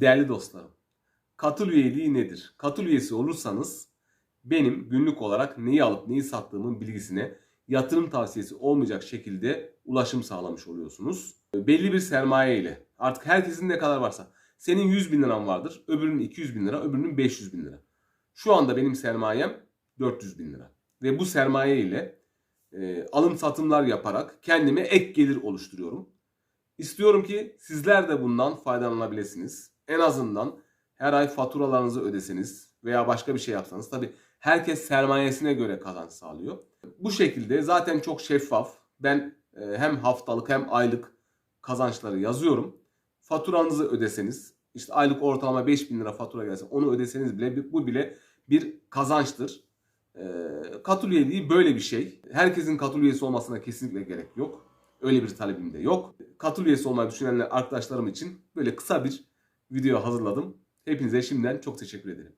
Değerli dostlarım, katıl üyeliği nedir? Katıl üyesi olursanız benim günlük olarak neyi alıp neyi sattığımın bilgisine yatırım tavsiyesi olmayacak şekilde ulaşım sağlamış oluyorsunuz. Belli bir sermaye ile artık herkesin ne kadar varsa senin 100 bin liran vardır, öbürünün 200 bin lira, öbürünün 500 bin lira. Şu anda benim sermayem 400 bin lira. Ve bu sermaye ile e, alım satımlar yaparak kendime ek gelir oluşturuyorum. İstiyorum ki sizler de bundan faydalanabilirsiniz. En azından her ay faturalarınızı ödeseniz veya başka bir şey yapsanız tabi herkes sermayesine göre kazanç sağlıyor. Bu şekilde zaten çok şeffaf. Ben e, hem haftalık hem aylık kazançları yazıyorum. Faturanızı ödeseniz işte aylık ortalama 5000 lira fatura gelse onu ödeseniz bile bu bile bir kazançtır. E, katıl üyeliği böyle bir şey. Herkesin katıl üyesi olmasına kesinlikle gerek yok. Öyle bir talebim de yok. Katıl üyesi olmayı düşünenler arkadaşlarım için böyle kısa bir video hazırladım. Hepinize şimdiden çok teşekkür ederim.